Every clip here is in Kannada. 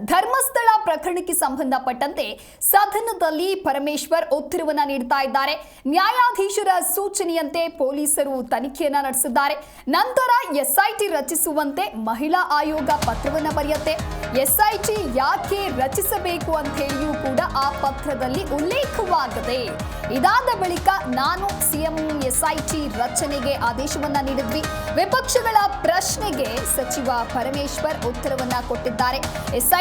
ಧರ್ಮಸ್ಥಳ ಪ್ರಕರಣಕ್ಕೆ ಸಂಬಂಧಪಟ್ಟಂತೆ ಸದನದಲ್ಲಿ ಪರಮೇಶ್ವರ್ ಉತ್ತರವನ್ನ ನೀಡ್ತಾ ಇದ್ದಾರೆ. ನ್ಯಾಯಾಧೀಶರ ಸೂಚನೆಯಂತೆ ಪೊಲೀಸರು ತನಿಖೆಯನ್ನ ನಡೆಸಿದ್ದಾರೆ. ನಂತರ ಎಸ್ಐಟಿ ರಚಿಸುವಂತೆ ಮಹಿಳಾ ಆಯೋಗ ಪತ್ರವನ್ನ ಬರೆಯುತ್ತೆ. ಎಸ್ಐಟಿ ಯಾಕೆ ರಚಿಸಬೇಕು ಅಂತ ಹೇಳಿಯೂ ಕೂಡ ಆ ಪತ್ರದಲ್ಲಿ ಉಲ್ಲೇಖವಾಗದೆ. ಇದಾದ ಬಳಿಕ ನಾನು ಸಿಎಂ ಎಸ್ಐಟಿ ರಚನೆಗೆ ಆದೇಶವನ್ನ ನೀಡಿದ್ವಿ. ವಿಪಕ್ಷಗಳ ಪ್ರಶ್ನೆಗೆ ಸಚಿವ ಪರಮೇಶ್ವರ್ ಉತ್ತರವನ್ನ ಕೊಟ್ಟಿದ್ದಾರೆ.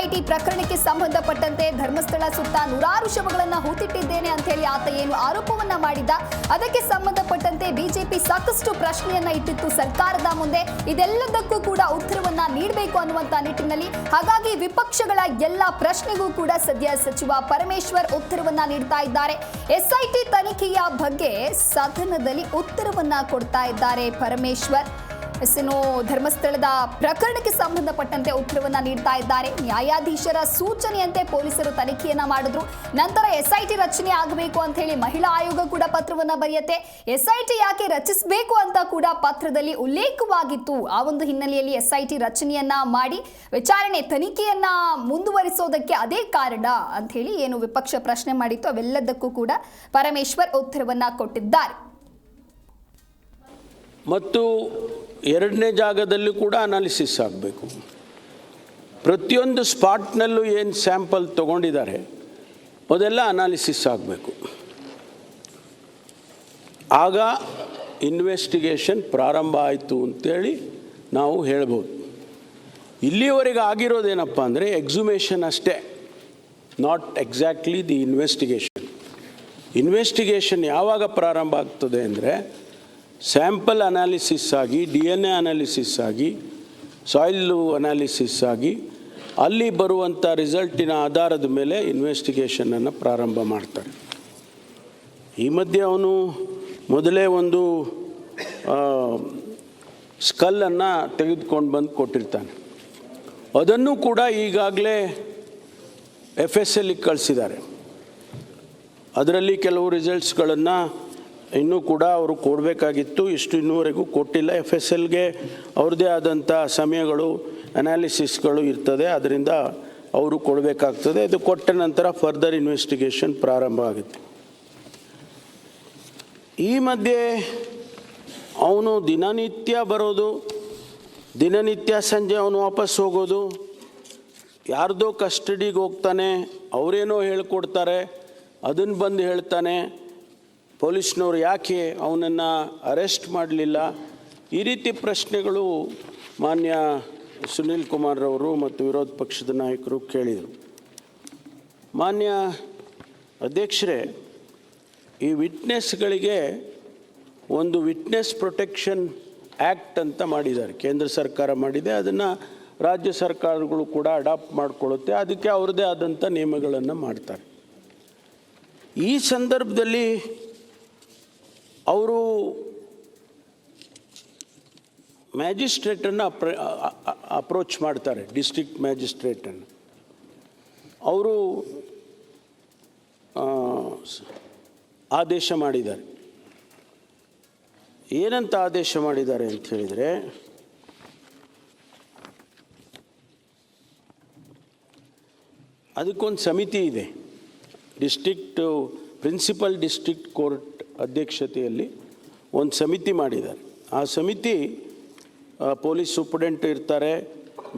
ಎಸ್ಐಟಿ ಪ್ರಕರಣಕ್ಕೆ ಸಂಬಂಧಪಟ್ಟಂತೆ ಧರ್ಮಸ್ಥಳ ಸುತ್ತ ನೂರಾರು ಶವಗಳನ್ನ ಹೂತಿಟ್ಟಿದ್ದೇನೆ ಅಂತ ಹೇಳಿ ಆತ ಏನು ಆರೋಪವನ್ನ ಮಾಡಿದ್ದ? ಅದಕ್ಕೆ ಸಂಬಂಧಪಟ್ಟಂತೆ ಬಿಜೆಪಿ ಸಾಕಷ್ಟು ಪ್ರಶ್ನೆಯನ್ನ ಇಟ್ಟಿತ್ತು ಸರ್ಕಾರದ ಮುಂದೆ. ಇದೆಲ್ಲದಕ್ಕೂ ಕೂಡ ಉತ್ತರವನ್ನ ನೀಡಬೇಕು ಅನ್ನುವಂತ ನಿಟ್ಟಿನಲ್ಲಿ. ಹಾಗಾಗಿ ವಿಪಕ್ಷಗಳ ಎಲ್ಲ ಪ್ರಶ್ನೆಗೂ ಕೂಡ ಸದ್ಯ ಸಚಿವ ಪರಮೇಶ್ವರ್ ಉತ್ತರವನ್ನ ನೀಡ್ತಾ ಇದ್ದಾರೆ. ಎಸ್ಐಟಿ ತನಿಖೆಯ ಬಗ್ಗೆ ಸದನದಲ್ಲಿ ಉತ್ತರವನ್ನ ಕೊಡ್ತಾ ಇದ್ದಾರೆ ಪರಮೇಶ್ವರ್. ಇನ್ನು ಧರ್ಮಸ್ಥಳದ ಪ್ರಕರಣಕ್ಕೆ ಸಂಬಂಧಪಟ್ಟಂತೆ ಉತ್ತರವನ್ನು ನೀಡ್ತಾ ಇದ್ದಾರೆ. ನ್ಯಾಯಾಧೀಶರ ಸೂಚನೆಯಂತೆ ಪೊಲೀಸರು ತನಿಖೆಯನ್ನ ಮಾಡಿದ್ರು. ನಂತರ ಎಸ್ಐಟಿ ರಚನೆ ಆಗಬೇಕು ಅಂತ ಹೇಳಿ ಮಹಿಳಾ ಆಯೋಗ ಕೂಡ ಪತ್ರವನ್ನ ಬರೆಯುತ್ತೆ. ಎಸ್ಐಟಿ ಯಾಕೆ ರಚಿಸಬೇಕು ಅಂತ ಕೂಡ ಪತ್ರದಲ್ಲಿ ಉಲ್ಲೇಖವಾಗಿತ್ತು. ಆ ಒಂದು ಹಿನ್ನೆಲೆಯಲ್ಲಿ ಎಸ್ಐಟಿ ರಚನೆಯನ್ನ ಮಾಡಿ ವಿಚಾರಣೆ ತನಿಖೆಯನ್ನ ಮುಂದುವರಿಸೋದಕ್ಕೆ ಅದೇ ಕಾರಣ ಅಂತ ಹೇಳಿ ಏನು ವಿಪಕ್ಷ ಪ್ರಶ್ನೆ ಮಾಡಿತ್ತು. ಅವೆಲ್ಲದಕ್ಕೂ ಕೂಡ ಪರಮೇಶ್ವರ್ ಉತ್ತರವನ್ನ ಕೊಟ್ಟಿದ್ದಾರೆ. ಮತ್ತು ಎರಡನೇ ಜಾಗದಲ್ಲಿ ಕೂಡ ಅನಾಲಿಸಿಸ್ ಆಗಬೇಕು. ಪ್ರತಿಯೊಂದು ಸ್ಪಾಟ್ನಲ್ಲೂ ಏನು ಸ್ಯಾಂಪಲ್ ತಗೊಂಡಿದ್ದಾರೆ, ಅದೆಲ್ಲ ಅನಾಲಿಸಿಸ್ ಆಗಬೇಕು. ಆಗ ಇನ್ವೆಸ್ಟಿಗೇಷನ್ ಪ್ರಾರಂಭ ಆಯಿತು ಅಂತೇಳಿ ನಾವು ಹೇಳ್ಬೋದು. ಇಲ್ಲಿವರೆಗೆ ಆಗಿರೋದೇನಪ್ಪ ಅಂದರೆ ಎಕ್ಸುಮೇಷನ್ ಅಷ್ಟೇ not exactly the investigation investigation ಯಾವಾಗ ಪ್ರಾರಂಭ ಆಗ್ತದೆ ಅಂದರೆ ಸ್ಯಾಂಪಲ್ ಅನಾಲಿಸಿಸ್ ಆಗಿ, ಡಿ ಎನ್ ಎ ಅನಾಲಿಸಿಸ್ ಆಗಿ, ಸಾಯ್ಲು ಅನಾಲಿಸಿಸ್ ಆಗಿ, ಅಲ್ಲಿ ಬರುವಂಥ ರಿಸಲ್ಟಿನ ಆಧಾರದ ಮೇಲೆ ಇನ್ವೆಸ್ಟಿಗೇಷನನ್ನು ಪ್ರಾರಂಭ ಮಾಡ್ತಾರೆ. ಈ ಮಧ್ಯೆ ಅವನು ಮೊದಲೇ ಒಂದು ಸ್ಕಲ್ಲನ್ನು ತೆಗೆದುಕೊಂಡು ಬಂದು ಕೊಟ್ಟಿರ್ತಾನೆ. ಅದನ್ನು ಕೂಡ ಈಗಾಗಲೇ ಎಫ್ ಎಸ್ ಎಲ್ಲಿಗೆ ಕಳಿಸಿದ್ದಾರೆ. ಅದರಲ್ಲಿ ಕೆಲವು ರಿಸಲ್ಟ್ಸ್ಗಳನ್ನು ಇನ್ನೂ ಕೂಡ ಅವರು ಕೊಡಬೇಕಾಗಿತ್ತು. ಇಷ್ಟು ಇನ್ನೂವರೆಗೂ ಕೊಟ್ಟಿಲ್ಲ. ಎಫ್ ಎಸ್ ಎಲ್ಗೆ ಅವ್ರದ್ದೇ ಆದಂಥ ಸಮಯಗಳು ಅನಾಲಿಸಿಸ್ಗಳು ಇರ್ತದೆ. ಅದರಿಂದ ಅವರು ಕೊಡಬೇಕಾಗ್ತದೆ. ಅದು ಕೊಟ್ಟ ನಂತರ ಫರ್ದರ್ ಇನ್ವೆಸ್ಟಿಗೇಷನ್ ಪ್ರಾರಂಭ ಆಗುತ್ತೆ. ಈ ಮಧ್ಯೆ ಅವನು ದಿನನಿತ್ಯ ಬರೋದು, ದಿನನಿತ್ಯ ಸಂಜೆ ಅವನು ವಾಪಸ್ ಹೋಗೋದು, ಯಾರ್ದೋ ಕಸ್ಟಡಿಗೆ ಹೋಗ್ತಾನೆ, ಅವರೇನೋ ಹೇಳ್ಕೊಡ್ತಾರೆ ಅದನ್ನು ಬಂದು ಹೇಳ್ತಾನೆ. ಪೊಲೀಸ್ನವ್ರು ಯಾಕೆ ಅವನನ್ನು ಅರೆಸ್ಟ್ ಮಾಡಲಿಲ್ಲ? ಈ ರೀತಿ ಪ್ರಶ್ನೆಗಳು ಮಾನ್ಯ ಸುನೀಲ್ ಕುಮಾರ್ರವರು ಮತ್ತು ವಿರೋಧ ಪಕ್ಷದ ನಾಯಕರು ಕೇಳಿದರು. ಮಾನ್ಯ ಅಧ್ಯಕ್ಷರೇ, ಈ ವಿಟ್ನೆಸ್ಗಳಿಗೆ ಒಂದು ವಿಟ್ನೆಸ್ ಪ್ರೊಟೆಕ್ಷನ್ ಆ್ಯಕ್ಟ್ ಅಂತ ಮಾಡಿದ್ದಾರೆ. ಕೇಂದ್ರ ಸರ್ಕಾರ ಮಾಡಿದೆ, ಅದನ್ನು ರಾಜ್ಯ ಸರ್ಕಾರಗಳು ಕೂಡ ಅಡಾಪ್ಟ್ ಮಾಡಿಕೊಳ್ಳುತ್ತೆ, ಅದಕ್ಕೆ ಅವ್ರದ್ದೇ ಆದಂಥ ನಿಯಮಗಳನ್ನು ಮಾಡ್ತಾರೆ. ಈ ಸಂದರ್ಭದಲ್ಲಿ ಅವರು ಮ್ಯಾಜಿಸ್ಟ್ರೇಟನ್ನು ಅಪ್ರ ಅಪ್ರೋಚ್ ಮಾಡ್ತಾರೆ, ಡಿಸ್ಟ್ರಿಕ್ಟ್ ಮ್ಯಾಜಿಸ್ಟ್ರೇಟನ್ನು. ಅವರು ಆದೇಶ ಮಾಡಿದ್ದಾರೆ. ಏನಂತ ಆದೇಶ ಮಾಡಿದ್ದಾರೆ ಅಂತ ಹೇಳಿದರೆ, ಅದಕ್ಕೊಂದು ಸಮಿತಿ ಇದೆ. ಡಿಸ್ಟ್ರಿಕ್ಟು, ಪ್ರಿನ್ಸಿಪಲ್ ಡಿಸ್ಟ್ರಿಕ್ಟ್ ಕೋರ್ಟ್ ಅಧ್ಯಕ್ಷತೆಯಲ್ಲಿ ಒಂದು ಸಮಿತಿ ಮಾಡಿದ್ದಾರೆ. ಆ ಸಮಿತಿ ಪೊಲೀಸ್ ಸೂಪರಿಡೆಂಟ್ ಇರ್ತಾರೆ,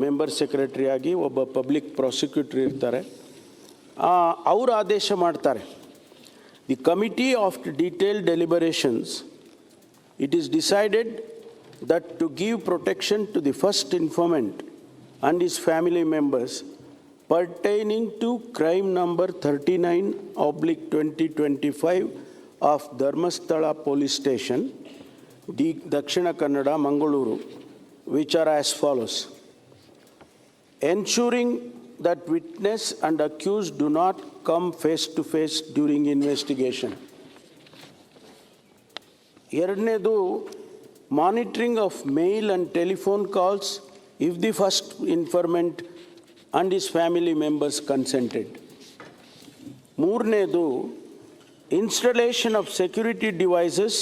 ಮೆಂಬರ್ ಸೆಕ್ರೆಟರಿ ಆಗಿ ಒಬ್ಬ ಪಬ್ಲಿಕ್ ಪ್ರಾಸಿಕ್ಯೂಟರ್ ಇರ್ತಾರೆ. ಅವರು ಆದೇಶ ಮಾಡ್ತಾರೆ. The committee of detail deliberations it is decided that to give protection to the first informant and is family members pertaining to crime number thirty nine oblique twenty twenty five of Dharmasthala Police Station, D- Dakshina Kannada, Mangaluru, which are as follows. Ensuring that witness and accused do not come face to face during investigation. ಎರಡನೇದು monitoring of mail and telephone calls if the first informant and his family members consented ಮೂರನೇದು installation of security devices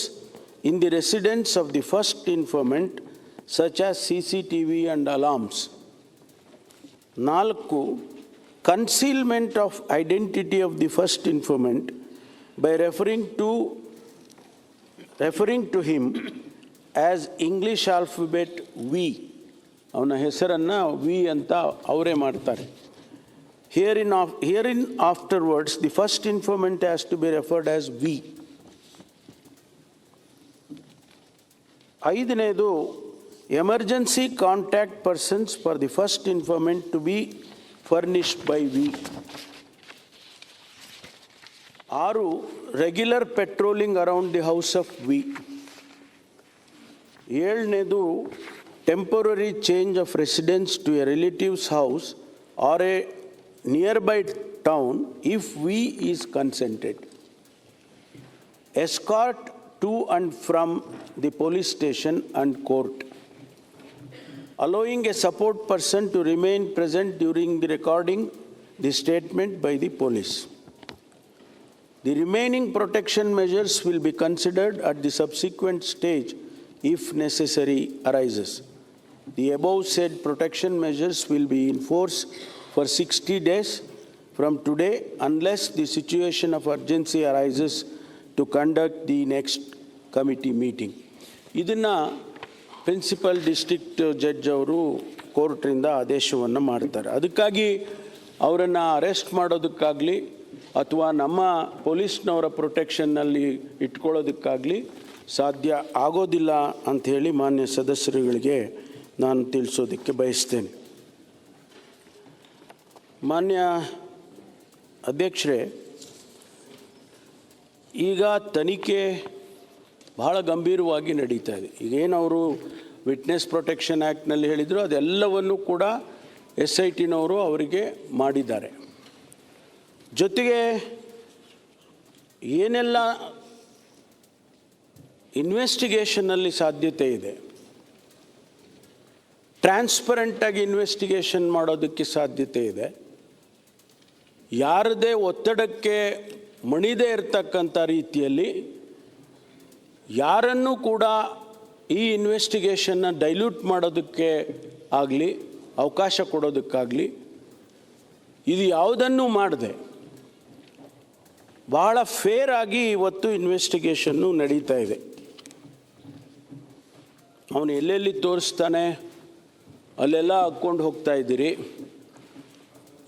in the residence of the first informant, such as CCTV and alarms. Nalku, concealment of identity of the first informant by referring to referring to him as English alphabet V. ಅವನ ಹೆಸರನ್ನು ವಿ ಅಂತ ಅವರೇ ಮಾಡ್ತಾರೆ hearing of hearing afterwards the first informant has to be referred as V ಐದನೇದು emergency contact persons for the first informant to be furnished by V ಆರು regular patrolling around the house of V ಏಳನೇದು temporary change of residence to a relatives house or a nearby town if we is consented. Escort to and from the police station and court. Allowing a support person to remain present during the recording the statement by the police. The remaining protection measures will be considered at the subsequent stage if necessary arises. The above said protection measures will be in force for 60 days from today, unless the situation of urgency arises to conduct the next committee meeting. ಇದನ್ನು ಪ್ರಿನ್ಸಿಪಲ್ ಡಿಸ್ಟ್ರಿಕ್ಟ್ ಜಡ್ಜ್ ಅವರು ಕೋರ್ಟ್ರಿಂದ ಆದೇಶವನ್ನು ಮಾಡ್ತಾರೆ ಅದಕ್ಕಾಗಿ ಅವರನ್ನು ಅರೆಸ್ಟ್ ಮಾಡೋದಕ್ಕಾಗಲಿ ಅಥವಾ ನಮ್ಮ ಪೊಲೀಸ್ನವರ ಪ್ರೊಟೆಕ್ಷನ್ನಲ್ಲಿ ಇಟ್ಕೊಳ್ಳೋದಕ್ಕಾಗಲಿ ಸಾಧ್ಯ ಆಗೋದಿಲ್ಲ ಅಂಥೇಳಿ ಮಾನ್ಯ ಸದಸ್ಯರುಗಳಿಗೆ ನಾನು ತಿಳಿಸೋದಕ್ಕೆ ಬಯಸ್ತೇನೆ ಮಾನ್ಯ ಅಧ್ಯಕ್ಷರೇ, ಈಗ ತನಿಖೆ ಬಹಳ ಗಂಭೀರವಾಗಿ ನಡೀತಾ ಇದೆ. ಈಗೇನು ಅವರು ವಿಟ್ನೆಸ್ ಪ್ರೊಟೆಕ್ಷನ್ ಆ್ಯಕ್ಟ್ನಲ್ಲಿ ಹೇಳಿದರು, ಅದೆಲ್ಲವನ್ನು ಕೂಡ ಎಸ್ ಐ ಟಿನವರು ಅವರಿಗೆ ಮಾಡಿದ್ದಾರೆ. ಜೊತೆಗೆ ಏನೆಲ್ಲ ಇನ್ವೆಸ್ಟಿಗೇಷನ್ನಲ್ಲಿ ಸಾಧ್ಯತೆ ಇದೆ, ಟ್ರಾನ್ಸ್ಪರೆಂಟಾಗಿ ಇನ್ವೆಸ್ಟಿಗೇಷನ್ ಮಾಡೋದಕ್ಕೆ ಸಾಧ್ಯತೆ ಇದೆ ಯಾರದೇ ಒತ್ತಡಕ್ಕೆ ಮಣಿದೇ ಇರತಕ್ಕಂಥ ರೀತಿಯಲ್ಲಿ ಯಾರನ್ನು ಕೂಡ ಈ ಇನ್ವೆಸ್ಟಿಗೇಷನ್ನ ಡೈಲ್ಯೂಟ್ ಮಾಡೋದಕ್ಕೆ ಆಗಲಿ, ಅವಕಾಶ ಕೊಡೋದಕ್ಕಾಗಲಿ, ಇದು ಯಾವುದನ್ನು ಮಾಡದೆ. ಬಹಳ ಫೇರ್ ಆಗಿ ಇವತ್ತು ಇನ್ವೆಸ್ಟಿಗೇಷನ್ನು ನಡೀತಾ ಇದೆ. ಅವನು ಎಲ್ಲೆಲ್ಲಿ ತೋರಿಸ್ತಾನೆ, ಅಲ್ಲೆಲ್ಲ ಹಾಕ್ಕೊಂಡು ಹೋಗ್ತಾ ಇದ್ದೀರಿ.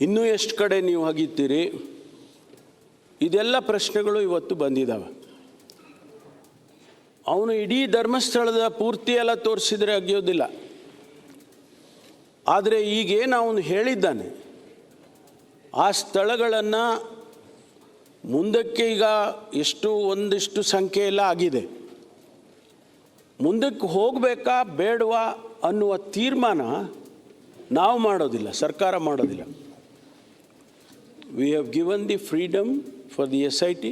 ಇನ್ನೂ ಎಷ್ಟು ಕಡೆ ನೀವು ಹಗಿತೀರಿ? ಇದೆಲ್ಲ ಪ್ರಶ್ನೆಗಳು ಇವತ್ತು ಬಂದಿದ್ದಾವೆ ಅವನು ಇಡೀ ಧರ್ಮಸ್ಥಳದ ಪೂರ್ತಿ ಎಲ್ಲ ತೋರಿಸಿದರೆ ಅಗಿಯೋದಿಲ್ಲ ಆದರೆ ಈಗೇನು ಅವನು ಹೇಳಿದ್ದಾನೆ, ಆ ಸ್ಥಳಗಳನ್ನು ಮುಂದಕ್ಕೆ ಈಗ ಎಷ್ಟು ಒಂದಿಷ್ಟು ಸಂಖ್ಯೆ ಎಲ್ಲ ಆಗಿದೆ. ಮುಂದಕ್ಕೆ ಹೋಗಬೇಕಾ ಬೇಡವಾ ಅನ್ನುವ ತೀರ್ಮಾನ ನಾವು ಮಾಡೋದಿಲ್ಲ, ಸರ್ಕಾರ ಮಾಡೋದಿಲ್ಲ. We have given the freedom for the SIT,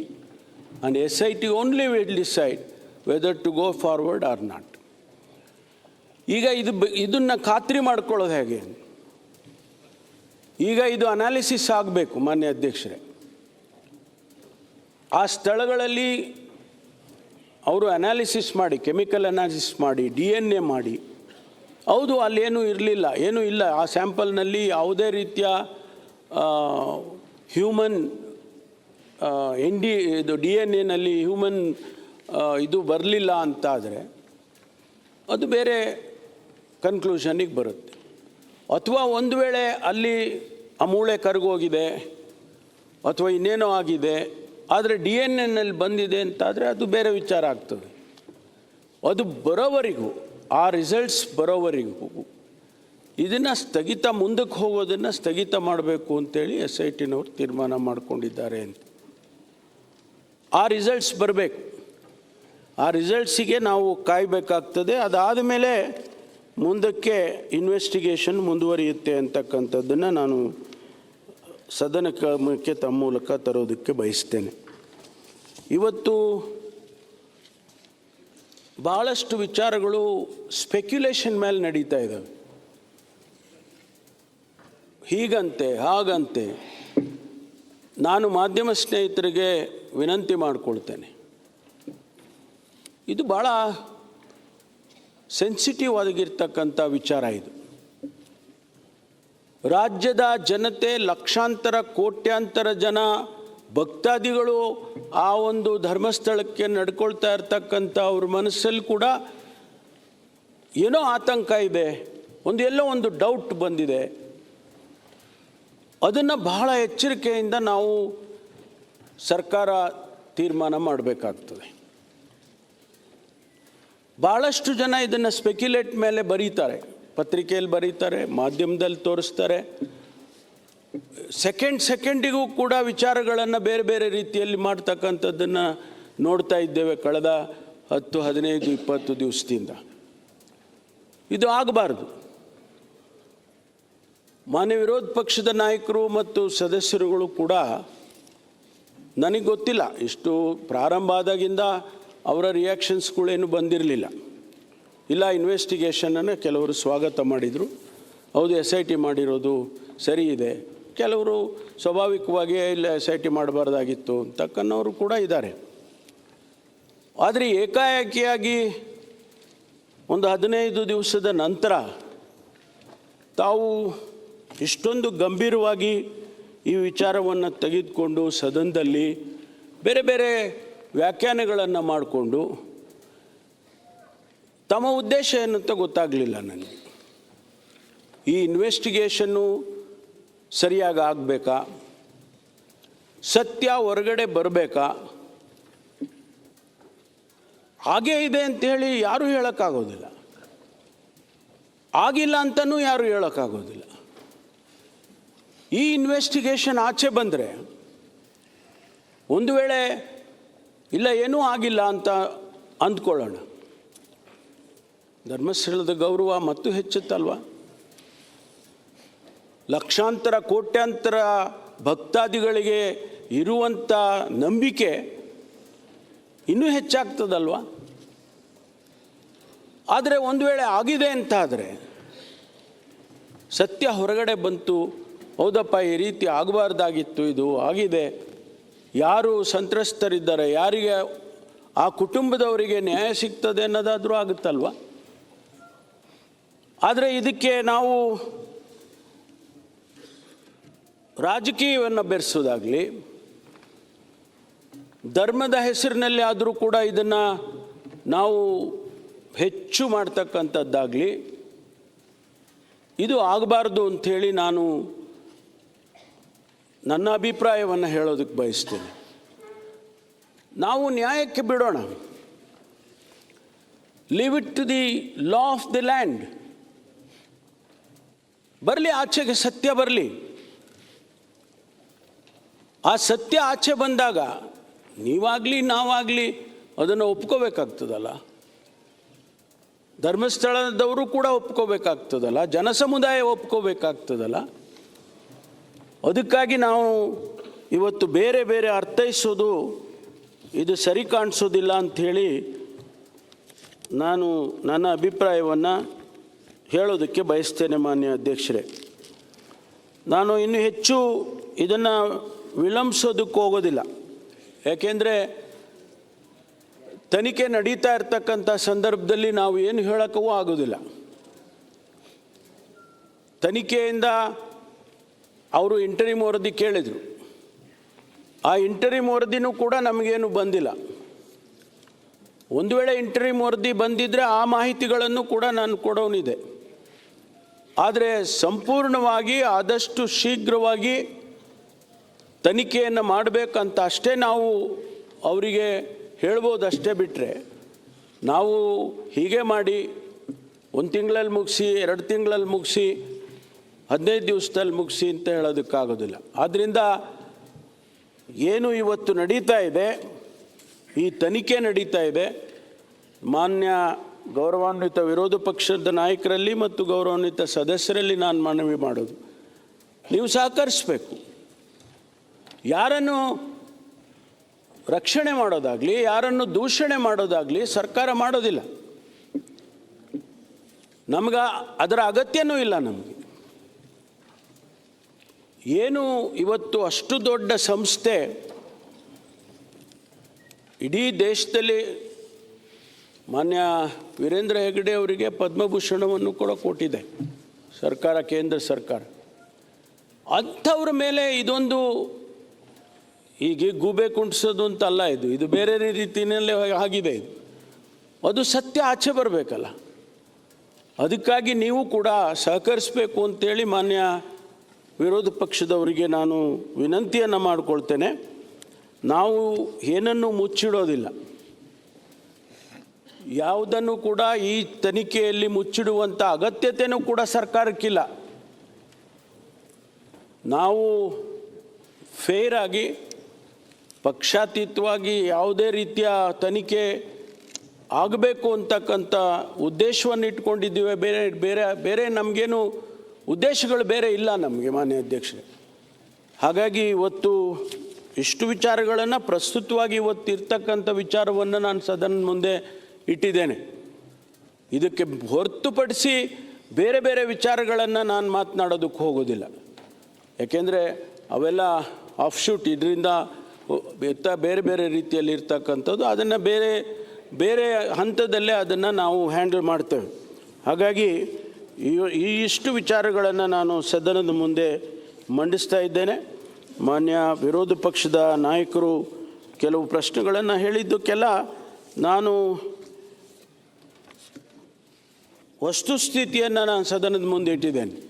and SIT only will decide whether to go forward or not. ಈಗ ಇದು ಇದನ್ನ ಖಾತ್ರಿ ಮಾಡ್ಕೊಳ್ಳೋದು ಹೇಗೆ? ಈಗ ಇದು ಅನಾಲಿಸಿಸ್ ಆಗಬೇಕು ಮಾನ್ಯ ಅಧ್ಯಕ್ಷರೇ. ಆ ಸ್ಥಳಗಳಲ್ಲಿ ಅವರು ಅನಾಲಿಸಿಸ್ ಮಾಡಿ ಕೆಮಿಕಲ್ ಅನಾಲಿಸಿಸ್ ಮಾಡಿ ಡಿ ಎನ್ ಎ ಮಾಡಿ. ಹೌದು ಅಲ್ಲೇನೂ ಇರಲಿಲ್ಲ ಏನೂ ಇಲ್ಲ. ಆ ಸ್ಯಾಂಪಲ್ನಲ್ಲಿ ಯಾವುದೇ ರೀತಿಯ ಹ್ಯೂಮನ್ ಎನ್ ಡಿ ಇದು ಡಿ ಎನ್ ಎನಲ್ಲಿ ಹ್ಯೂಮನ್ ಇದು ಬರಲಿಲ್ಲ ಅಂತಾದರೆ ಅದು ಬೇರೆ ಕನ್ಕ್ಲೂಷನಿಗೆ ಬರುತ್ತೆ. ಅಥವಾ ಒಂದು ವೇಳೆ ಅಲ್ಲಿ ಆ ಮೂಳೆ ಕರಗೋಗಿದೆ ಅಥವಾ ಇನ್ನೇನೋ ಆಗಿದೆ, ಆದರೆ ಡಿ ಎನ್ ಎನ್ನಲ್ಲಿ ಬಂದಿದೆ ಅಂತಾದರೆ ಅದು ಬೇರೆ ವಿಚಾರ ಆಗ್ತದೆ. ಅದು ಬರೋವರೆಗೂ, ಆ ರಿಸಲ್ಟ್ಸ್ ಬರೋವರೆಗೂ ಇದನ್ನು ಸ್ಥಗಿತ ಮುಂದಕ್ಕೆ ಹೋಗೋದನ್ನು ಸ್ಥಗಿತ ಮಾಡಬೇಕು ಅಂತೇಳಿ ಎಸ್ ಐ ಟಿನವ್ರು ತೀರ್ಮಾನ ಮಾಡಿಕೊಂಡಿದ್ದಾರೆ ಅಂತ. ಆ ರಿಸಲ್ಟ್ಸ್ ಬರಬೇಕು. ಆ ರಿಸಲ್ಟ್ಸಿಗೆ ನಾವು ಕಾಯಬೇಕಾಗ್ತದೆ. ಅದಾದ ಮೇಲೆ ಮುಂದಕ್ಕೆ ಇನ್ವೆಸ್ಟಿಗೇಷನ್ ಮುಂದುವರಿಯುತ್ತೆ ಅಂತಕ್ಕಂಥದ್ದನ್ನು ನಾನು ಸದನ ಕ್ರಮಕ್ಕೆ ತಮ್ಮ ಮೂಲಕ ತರೋದಕ್ಕೆ ಬಯಸ್ತೇನೆ. ಇವತ್ತು ಭಾಳಷ್ಟು ವಿಚಾರಗಳು ಸ್ಪೆಕ್ಯುಲೇಷನ್ ಮೇಲೆ ನಡೀತಾ ಇದ್ದಾವೆ. ಹೀಗಂತೆ, ಹಾಗಂತೆ. ನಾನು ಮಾಧ್ಯಮ ಸ್ನೇಹಿತರಿಗೆ ವಿನಂತಿ ಮಾಡಿಕೊಳ್ತೇನೆ. ಇದು ಭಾಳ ಸೆನ್ಸಿಟಿವ್ ಆಗಿರ್ತಕ್ಕಂಥ ವಿಚಾರ ಇದು. ರಾಜ್ಯದ ಜನತೆ ಲಕ್ಷಾಂತರ ಕೋಟ್ಯಾಂತರ ಜನ ಭಕ್ತಾದಿಗಳು ಆ ಒಂದು ಧರ್ಮಸ್ಥಳಕ್ಕೆ ನಡ್ಕೊಳ್ತಾ ಇರ್ತಕ್ಕಂಥ ಅವ್ರ ಮನಸ್ಸಲ್ಲಿ ಕೂಡ ಏನೋ ಆತಂಕ ಇದೆ. ಒಂದು ಎಲ್ಲೋ ಒಂದು ಡೌಟ್ ಬಂದಿದೆ. ಅದನ್ನು ಬಹಳ ಎಚ್ಚರಿಕೆಯಿಂದ ನಾವು ಸರ್ಕಾರ ತೀರ್ಮಾನ ಮಾಡಬೇಕಾಗ್ತದೆ. ಭಾಳಷ್ಟು ಜನ ಇದನ್ನು ಸ್ಪೆಕ್ಯುಲೇಟ್ ಮೇಲೆ ಬರೀತಾರೆ. ಪತ್ರಿಕೆಯಲ್ಲಿ ಬರೀತಾರೆ, ಮಾಧ್ಯಮದಲ್ಲಿ ತೋರಿಸ್ತಾರೆ. ಸೆಕೆಂಡ್ ಸೆಕೆಂಡಿಗೂ ಕೂಡ ವಿಚಾರಗಳನ್ನು ಬೇರೆ ಬೇರೆ ರೀತಿಯಲ್ಲಿ ಮಾಡ್ತಕ್ಕಂಥದ್ದನ್ನು ನೋಡ್ತಾ ಇದ್ದೇವೆ ಕಳೆದ ಹತ್ತು, ಹದಿನೈದು, ಇಪ್ಪತ್ತು ದಿವಸದಿಂದ. ಇದು ಆಗಬಾರ್ದು. ಮಾನ್ಯ ವಿರೋಧ ಪಕ್ಷದ ನಾಯಕರು ಮತ್ತು ಸದಸ್ಯರುಗಳು ಕೂಡ ನನಗೆ ಗೊತ್ತಿಲ್ಲ. ಇಷ್ಟು ಪ್ರಾರಂಭ ಆದಾಗಿಂದ ಅವರ ರಿಯಾಕ್ಷನ್ಸ್ಗಳೇನು ಬಂದಿರಲಿಲ್ಲ. ಇಲ್ಲ ಇನ್ವೆಸ್ಟಿಗೇಷನನ್ನು ಕೆಲವರು ಸ್ವಾಗತ ಮಾಡಿದರು. ಹೌದು ಎಸ್ ಐ ಟಿ ಮಾಡಿರೋದು ಸರಿ ಇದೆ. ಕೆಲವರು ಸ್ವಾಭಾವಿಕವಾಗಿ ಇಲ್ಲ ಎಸ್ ಐ ಟಿ ಮಾಡಬಾರ್ದಾಗಿತ್ತು ಅಂತಕ್ಕನ್ನವರು ಕೂಡ ಇದ್ದಾರೆ. ಆದರೆ ಏಕಾಏಕಿಯಾಗಿ ಒಂದು ಹದಿನೈದು ದಿವಸದ ನಂತರ ತಾವು ಇಷ್ಟೊಂದು ಗಂಭೀರವಾಗಿ ಈ ವಿಚಾರವನ್ನು ತೆಗೆದುಕೊಂಡು ಸದನದಲ್ಲಿ ಬೇರೆ ಬೇರೆ ವ್ಯಾಖ್ಯಾನಗಳನ್ನು ಮಾಡಿಕೊಂಡು ತಮ್ಮ ಉದ್ದೇಶ ಏನಂತ ಗೊತ್ತಾಗಲಿಲ್ಲ ನನಗೆ. ಈ ಇನ್ವೆಸ್ಟಿಗೇಷನ್ನು ಸರಿಯಾಗಿ ಆಗಬೇಕಾ? ಸತ್ಯ ಹೊರಗಡೆ ಬರಬೇಕಾ? ಹಾಗೇ ಇದೆ ಅಂತೇಳಿ ಯಾರೂ ಹೇಳೋಕ್ಕಾಗೋದಿಲ್ಲ. ಆಗಿಲ್ಲ ಅಂತಲೂ ಯಾರೂ ಹೇಳೋಕ್ಕಾಗೋದಿಲ್ಲ. ಈ ಇನ್ವೆಸ್ಟಿಗೇಷನ್ ಆಚೆ ಬಂದರೆ ಒಂದು ವೇಳೆ ಇಲ್ಲ, ಏನೂ ಆಗಿಲ್ಲ ಅಂತ ಅಂದ್ಕೊಳ್ಳೋಣ. ಧರ್ಮಸ್ಥಳದ ಗೌರವ ಮತ್ತು ಹೆಚ್ಚುತ್ತಲ್ವ? ಲಕ್ಷಾಂತರ, ಕೋಟ್ಯಾಂತರ ಭಕ್ತಾದಿಗಳಿಗೆ ಇರುವಂಥ ನಂಬಿಕೆ ಇನ್ನೂ ಹೆಚ್ಚಾಗ್ತದಲ್ವ? ಆದರೆ ಒಂದು ವೇಳೆ ಆಗಿದೆ ಅಂತ ಆದರೆ ಸತ್ಯ ಹೊರಗಡೆ ಬಂತು ಹೌದಪ್ಪ, ಈ ರೀತಿ ಆಗಬಾರ್ದಾಗಿತ್ತು, ಇದು ಆಗಿದೆ. ಯಾರು ಸಂತ್ರಸ್ತರಿದ್ದಾರೆ, ಯಾರಿಗೆ ಆ ಕುಟುಂಬದವರಿಗೆ ನ್ಯಾಯ ಸಿಗ್ತದೆ ಅನ್ನೋದಾದರೂ ಆಗುತ್ತಲ್ವ? ಆದರೆ ಇದಕ್ಕೆ ನಾವು ರಾಜಕೀಯವನ್ನು ಬೆರೆಸೋದಾಗಲಿ, ಧರ್ಮದ ಹೆಸರಿನಲ್ಲಿ ಆದರೂ ಕೂಡ ಇದನ್ನು ನಾವು ಹೆಚ್ಚು ಮಾಡ್ತಕ್ಕಂಥದ್ದಾಗಲಿ, ಇದು ಆಗಬಾರ್ದು ಅಂಥೇಳಿ ನಾನು ನನ್ನ ಅಭಿಪ್ರಾಯವನ್ನು ಹೇಳೋದಕ್ಕೆ ಬಯಸ್ತೇನೆ. ನಾವು ನ್ಯಾಯಕ್ಕೆ ಬಿಡೋಣ. Leave it to the law of the land ಬರಲಿ, ಆಚೆಗೆ ಸತ್ಯ ಬರಲಿ. ಆ ಸತ್ಯ ಆಚೆ ಬಂದಾಗ ನೀವಾಗಲಿ, ನಾವಾಗಲಿ ಅದನ್ನು ಒಪ್ಕೋಬೇಕಾಗ್ತದಲ್ಲ. ಧರ್ಮಸ್ಥಳದವರು ಕೂಡ ಒಪ್ಕೋಬೇಕಾಗ್ತದಲ್ಲ ಜನಸಮುದಾಯ ಒಪ್ಕೋಬೇಕಾಗ್ತದಲ್ಲ. ಅದಕ್ಕಾಗಿ ನಾವು ಇವತ್ತು ಬೇರೆ ಬೇರೆ ಅರ್ಥೈಸೋದು, ಇದು ಸರಿ ಕಾಣಿಸೋದಿಲ್ಲ ಅಂಥೇಳಿ ನಾನು ನನ್ನ ಅಭಿಪ್ರಾಯವನ್ನು ಹೇಳೋದಕ್ಕೆ ಬಯಸ್ತೇನೆ ಮಾನ್ಯ ಅಧ್ಯಕ್ಷರೇ. ನಾನು ಇನ್ನು ಹೆಚ್ಚು ಇದನ್ನು ವಿಳಂಬಿಸೋದಕ್ಕೆ ಹೋಗೋದಿಲ್ಲ. ಯಾಕೆಂದರೆ ತನಿಖೆ ನಡೀತಾ ಇರ್ತಕ್ಕಂಥ ಸಂದರ್ಭದಲ್ಲಿ ನಾವು ಏನು ಹೇಳೋಕ್ಕೂ ಆಗೋದಿಲ್ಲ. ತನಿಖೆಯಿಂದ ಅವರು ಇಂಟರಿಮ್ ವರದಿ ಕೇಳಿದರು. ಆ ಇಂಟರಿಮ್ ವರದಿನೂ ಕೂಡ ನಮಗೇನು ಬಂದಿಲ್ಲ. ಒಂದು ವೇಳೆ ಇಂಟರಿಮ್ ವರದಿ ಬಂದಿದ್ದರೆ ಆ ಮಾಹಿತಿಗಳನ್ನು ಕೂಡ ನಾನು ಕೊಡೋನಿದೆ. ಆದರೆ ಸಂಪೂರ್ಣವಾಗಿ ಆದಷ್ಟು ಶೀಘ್ರವಾಗಿ ತನಿಖೆಯನ್ನು ಮಾಡಬೇಕಂತ ಅಷ್ಟೇ ನಾವು ಅವರಿಗೆ ಹೇಳ್ಬೋದು ಅಷ್ಟೇ ಬಿಟ್ಟರೆ ನಾವು ಹೀಗೆ ಮಾಡಿ ಒಂದು ತಿಂಗಳಲ್ಲಿ ಮುಗಿಸಿ, ಎರಡು ತಿಂಗಳಲ್ಲಿ ಮುಗಿಸಿ ಹದಿನೈದು ದಿವಸದಲ್ಲಿ ಮುಗಿಸಿ ಅಂತ ಹೇಳೋದಕ್ಕಾಗೋದಿಲ್ಲ. ಆದ್ದರಿಂದ ಏನು ಇವತ್ತು ನಡೀತಾ ಇದೆ, ಈ ತನಿಖೆ ನಡೀತಾ ಇದೆ. ಮಾನ್ಯ ಗೌರವಾನ್ವಿತ ವಿರೋಧ ಪಕ್ಷದ ನಾಯಕರಲ್ಲಿ ಮತ್ತು ಗೌರವಾನ್ವಿತ ಸದಸ್ಯರಲ್ಲಿ ನಾನು ಮನವಿ ಮಾಡೋದು. ನೀವು ಸಹಕರಿಸಬೇಕು. ಯಾರನ್ನು ರಕ್ಷಣೆ ಮಾಡೋದಾಗಲಿ, ಯಾರನ್ನು ದೂಷಣೆ ಮಾಡೋದಾಗಲಿ ಸರ್ಕಾರ ಮಾಡೋದಿಲ್ಲ. ನಮ್ಗೆ ಅದರ ಅಗತ್ಯನೂ ಇಲ್ಲ ನಮಗೆ. ಏನು ಇವತ್ತು ಅಷ್ಟು ದೊಡ್ಡ ಸಂಸ್ಥೆ ಇಡೀ ದೇಶದಲ್ಲಿ ಮಾನ್ಯ ವೀರೇಂದ್ರ ಹೆಗ್ಡೆ ಅವರಿಗೆ ಪದ್ಮಭೂಷಣವನ್ನು ಕೂಡ ಕೊಟ್ಟಿದೆ ಸರ್ಕಾರ, ಕೇಂದ್ರ ಸರ್ಕಾರ. ಅಂಥವ್ರ ಮೇಲೆ ಇದೊಂದು ಈಗ ಗೂಬೆ ಕುಂಟಿಸೋದು ಅಂತಲ್ಲ ಇದು. ಇದು ಬೇರೆ ರೀತಿಯಲ್ಲೇ ಆಗಿದೆ ಇದು. ಅದು ಸತ್ಯ ಆಚೆ ಬರಬೇಕಲ್ಲ. ಅದಕ್ಕಾಗಿ ನೀವು ಕೂಡ ಸಹಕರಿಸಬೇಕು ಅಂತೇಳಿ ಮಾನ್ಯ ವಿರೋಧ ಪಕ್ಷದವರಿಗೆ ನಾನು ವಿನಂತಿಯನ್ನು ಮಾಡಿಕೊಳ್ತೇನೆ. ನಾವು ಏನನ್ನು ಮುಚ್ಚಿಡೋದಿಲ್ಲ. ಯಾವುದನ್ನು ಕೂಡ ಈ ತನಿಖೆಯಲ್ಲಿ ಮುಚ್ಚಿಡುವಂಥ ಅಗತ್ಯತೆಯೂ ಕೂಡ ಸರ್ಕಾರಕ್ಕಿಲ್ಲ. ನಾವು ಫೇರ್ ಆಗಿ, ಪಕ್ಷಾತೀತವಾಗಿ ಯಾವುದೇ ರೀತಿಯ ತನಿಖೆ ಆಗಬೇಕು ಅಂತಕ್ಕಂಥ ಉದ್ದೇಶವನ್ನು ಇಟ್ಕೊಂಡಿದ್ದೀವಿ ಬೇರೆ ಬೇರೆ ಬೇರೆ ನಮಗೇನು ಉದ್ದೇಶಗಳು ಬೇರೆ ಇಲ್ಲ ನಮಗೆ ಮಾನ್ಯ ಅಧ್ಯಕ್ಷರೇ. ಹಾಗಾಗಿ ಇವತ್ತು ಇಷ್ಟು ವಿಚಾರಗಳನ್ನು ಪ್ರಸ್ತುತವಾಗಿ ಇವತ್ತು ಇರ್ತಕ್ಕಂಥ ವಿಚಾರವನ್ನು ನಾನು ಸದನ ಮುಂದೆ ಇಟ್ಟಿದ್ದೇನೆ. ಇದಕ್ಕೆ ಹೊರತುಪಡಿಸಿ ಬೇರೆ ಬೇರೆ ವಿಚಾರಗಳನ್ನು ನಾನು ಮಾತನಾಡೋದಕ್ಕೆ ಹೋಗೋದಿಲ್ಲ. ಯಾಕೆಂದರೆ ಅವೆಲ್ಲ ಆಫ್ಶೂಟ್ ಇದರಿಂದ ಇರ್ತ ಬೇರೆ ಬೇರೆ ರೀತಿಯಲ್ಲಿ ಇರ್ತಕ್ಕಂಥದ್ದು, ಅದನ್ನು ಬೇರೆ ಬೇರೆ ಹಂತದಲ್ಲೇ ಅದನ್ನು ನಾವು ಹ್ಯಾಂಡಲ್ ಮಾಡ್ತೇವೆ. ಹಾಗಾಗಿ ಈ ಇಷ್ಟು ವಿಚಾರಗಳನ್ನು ನಾನು ಸದನದ ಮುಂದೆ ಮಂಡಿಸ್ತಾ ಇದ್ದೇನೆ. ಮಾನ್ಯ ವಿರೋಧ ಪಕ್ಷದ ನಾಯಕರು ಕೆಲವು ಪ್ರಶ್ನೆಗಳನ್ನು ಹೇಳಿದ್ದಕ್ಕೆಲ್ಲ ನಾನು ವಸ್ತುಸ್ಥಿತಿಯನ್ನು ನಾನು ಸದನದ ಮುಂದೆ ಇಟ್ಟಿದ್ದೇನೆ.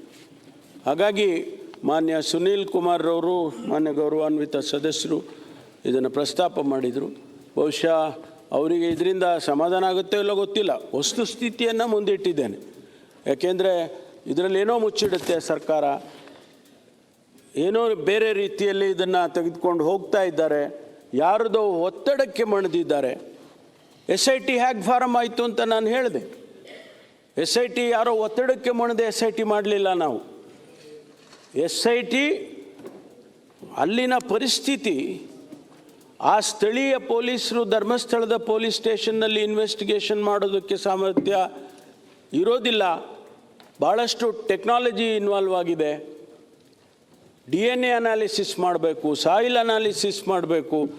ಹಾಗಾಗಿ ಮಾನ್ಯ ಸುನೀಲ್ ಕುಮಾರ್ರವರು ಮಾನ್ಯ ಗೌರವಾನ್ವಿತ ಸದಸ್ಯರು ಇದನ್ನು ಪ್ರಸ್ತಾಪ ಮಾಡಿದರು. ಬಹುಶಃ ಅವರಿಗೆ ಇದರಿಂದ ಸಮಾಧಾನ ಆಗುತ್ತೋ ಇಲ್ಲೋ ಗೊತ್ತಿಲ್ಲ. ವಸ್ತುಸ್ಥಿತಿಯನ್ನು ಮುಂದಿಟ್ಟಿದ್ದೇನೆ ಯಾಕೆಂದರೆ ಇದರಲ್ಲಿ ಏನೋ ಮುಚ್ಚಿಡುತ್ತೆ ಸರ್ಕಾರ. ಏನೋ ಬೇರೆ ರೀತಿಯಲ್ಲಿ ಇದನ್ನು ತೆಗೆದುಕೊಂಡು ಹೋಗ್ತಾ ಇದ್ದಾರೆ. ಯಾರದೋ ಒತ್ತಡಕ್ಕೆ ಮಣಿದಿದ್ದಾರೆ. ಎಸ್ ಐ ಟಿ ಹ್ಯಾಗ್ ಫಾರಮ್ ಆಯಿತು ಅಂತ ನಾನು ಹೇಳಿದೆ. ಎಸ್ ಐ ಟಿ ಯಾರೋ ಒತ್ತಡಕ್ಕೆ ಮಣಿದೆ ಎಸ್ ಐ ಟಿ ಮಾಡಲಿಲ್ಲ ನಾವು. ಎಸ್ ಐ ಟಿ ಅಲ್ಲಿನ ಪರಿಸ್ಥಿತಿ ಆ ಸ್ಥಳೀಯ ಪೊಲೀಸರು ಧರ್ಮಸ್ಥಳದ ಪೊಲೀಸ್ ಸ್ಟೇಷನ್ನಲ್ಲಿ ಇನ್ವೆಸ್ಟಿಗೇಷನ್ ಮಾಡೋದಕ್ಕೆ ಸಾಮರ್ಥ್ಯ ಇರೋದಿಲ್ಲ. ಭಾಳಷ್ಟು ಟೆಕ್ನಾಲಜಿ ಇನ್ವಾಲ್ವ್ ಆಗಿದೆ. ಡಿ ಎನ್ ಎ ಅನಾಲಿಸಿಸ್ ಮಾಡಬೇಕು, ಸಾಯಿಲ್ ಅನಾಲಿಸಿಸ್ ಮಾಡಬೇಕು.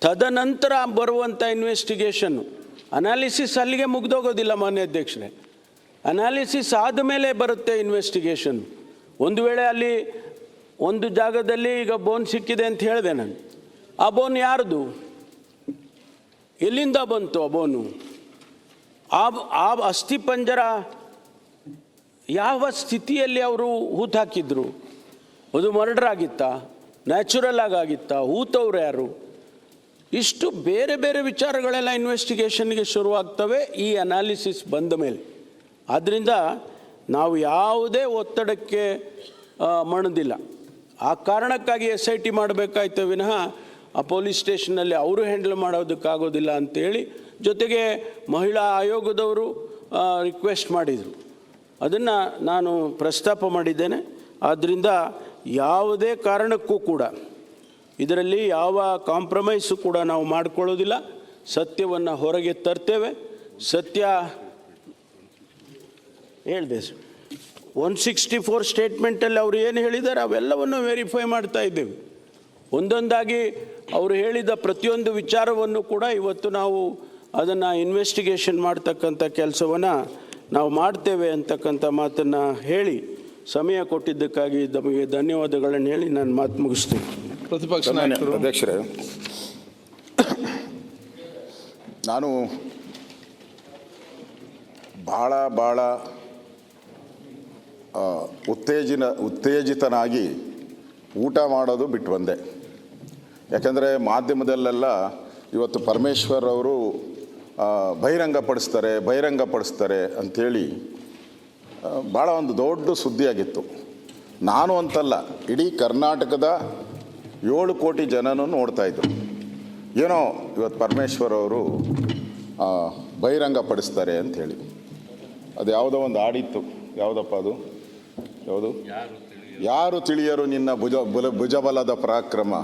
ತದನಂತರ ಬರುವಂಥ ಇನ್ವೆಸ್ಟಿಗೇಷನ್ನು ಅನಾಲಿಸಿಸ್ ಅಲ್ಲಿಗೆ ಮುಗ್ದೋಗೋದಿಲ್ಲ ಮಾನ್ಯ ಅಧ್ಯಕ್ಷರೇ. ಅನಾಲಿಸಿಸ್ ಆದಮೇಲೆ ಬರುತ್ತೆ ಇನ್ವೆಸ್ಟಿಗೇಷನ್. ಒಂದು ವೇಳೆ ಅಲ್ಲಿ ಒಂದು ಜಾಗದಲ್ಲಿ ಈಗ ಬೋನ್ ಸಿಕ್ಕಿದೆ ಅಂತ ಹೇಳಿದೆ ನಾನು. ಆ ಬೋನ್ ಯಾರ್ದು? ಎಲ್ಲಿಂದ ಬಂತು ಆ ಬೋನು? ಆ ಅಸ್ಥಿ ಪಂಜರ, ಯಾವ ಸ್ಥಿತಿಯಲ್ಲಿ ಅವರು ಹೂತ್ ಹಾಕಿದ್ರು? ಅದು ಮರ್ಡರ್ ಆಗಿತ್ತಾ ನ್ಯಾಚುರಲ್ ಆಗಿ ಆಗಿತ್ತಾ ಹೂತವ್ರು ಯಾರು? ಇಷ್ಟು ಬೇರೆ ಬೇರೆ ವಿಚಾರಗಳೆಲ್ಲ ಇನ್ವೆಸ್ಟಿಗೇಷನ್ಗೆ ಶುರುವಾಗ್ತವೆ, ಈ ಅನಾಲಿಸಿಸ್ ಬಂದ ಮೇಲೆ. ಆದ್ದರಿಂದ ನಾವು ಯಾವುದೇ ಒತ್ತಡಕ್ಕೆ ಮಣದಿಲ್ಲ. ಆ ಕಾರಣಕ್ಕಾಗಿ ಎಸ್ ಐ ಟಿ ಮಾಡಬೇಕಾಯ್ತು ವಿನಃ ಆ ಪೊಲೀಸ್ ಸ್ಟೇಷನ್ನಲ್ಲಿ ಅವರು ಹ್ಯಾಂಡಲ್ ಮಾಡೋದಕ್ಕಾಗೋದಿಲ್ಲ ಅಂತೇಳಿ ಜೊತೆಗೆ ಮಹಿಳಾ ಆಯೋಗದವರು ರಿಕ್ವೆಸ್ಟ್ ಮಾಡಿದರು. ಅದನ್ನು ನಾನು ಪ್ರಸ್ತಾಪ ಮಾಡಿದ್ದೇನೆ. ಆದ್ದರಿಂದ ಯಾವುದೇ ಕಾರಣಕ್ಕೂ ಕೂಡ ಇದರಲ್ಲಿ ಯಾವ ಕಾಂಪ್ರಮೈಸು ಕೂಡ ನಾವು ಮಾಡಿಕೊಳ್ಳೋದಿಲ್ಲ. ಸತ್ಯವನ್ನು ಹೊರಗೆ ತರ್ತೇವೆ. ಸತ್ಯ ಹೇಳಿದೆ ಸರ್. ಒನ್ ಸಿಕ್ಸ್ಟಿ ಫೋರ್ ಸ್ಟೇಟ್ಮೆಂಟಲ್ಲಿ ಅವರು ಏನು ಹೇಳಿದ್ದಾರೆ ಅವೆಲ್ಲವನ್ನು ವೆರಿಫೈ ಮಾಡ್ತಾ ಇದ್ದೇವೆ. ಒಂದೊಂದಾಗಿ ಅವರು ಹೇಳಿದ ಪ್ರತಿಯೊಂದು ವಿಚಾರವನ್ನು ಕೂಡ ಇವತ್ತು ನಾವು ಅದನ್ನು ಇನ್ವೆಸ್ಟಿಗೇಷನ್ ಮಾಡ್ತಕ್ಕಂಥ ಕೆಲಸವನ್ನು ನಾವು ಮಾಡ್ತೇವೆ ಅಂತಕ್ಕಂಥ ಮಾತನ್ನು ಹೇಳಿ ಸಮಯ ಕೊಟ್ಟಿದ್ದಕ್ಕಾಗಿ ನಮಗೆ ಧನ್ಯವಾದಗಳನ್ನು ಹೇಳಿ ನಾನು ಮಾತು ಮುಗಿಸ್ತೀನಿ. ಪ್ರತಿಪಕ್ಷ ಅಧ್ಯಕ್ಷರೇ. ನಾನು ಭಾಳ ಭಾಳ ಆ, ಉತ್ತೇಜಿನ ಉತ್ತೇಜಿತನಾಗಿ ಊಟ ಮಾಡೋದು ಬಿಟ್ಟು ಬಂದೆ. ಯಾಕಂದರೆ ಮಾಧ್ಯಮದಲ್ಲೆಲ್ಲ ಇವತ್ತು ಪರಮೇಶ್ವರ್ ಅವರು ಬಹಿರಂಗಪಡಿಸ್ತಾರೆ ಬಹಿರಂಗಪಡಿಸ್ತಾರೆ ಅಂಥೇಳಿ ಭಾಳ ಒಂದು ದೊಡ್ಡ ಸುದ್ದಿಯಾಗಿತ್ತು. ನಾನು ಅಂತಲ್ಲ, ಇಡೀ ಕರ್ನಾಟಕದ ಏಳು ಕೋಟಿ ಜನನೂ ನೋಡ್ತಾ ಇದ್ದರು ಏನೋ ಇವತ್ತು ಪರಮೇಶ್ವರ್ ಅವರು ಬಹಿರಂಗಪಡಿಸ್ತಾರೆ ಅಂಥೇಳಿ ಅದು ಯಾವುದೋ ಒಂದು ಆಡಿತ್ತು. ಯಾವುದಪ್ಪ ಅದು? ಯಾವುದು? ಯಾರು ತಿಳಿಯರು ನಿನ್ನ ಭುಜ, ಬುಲ, ಭುಜಬಲದ ಪರಾಕ್ರಮ?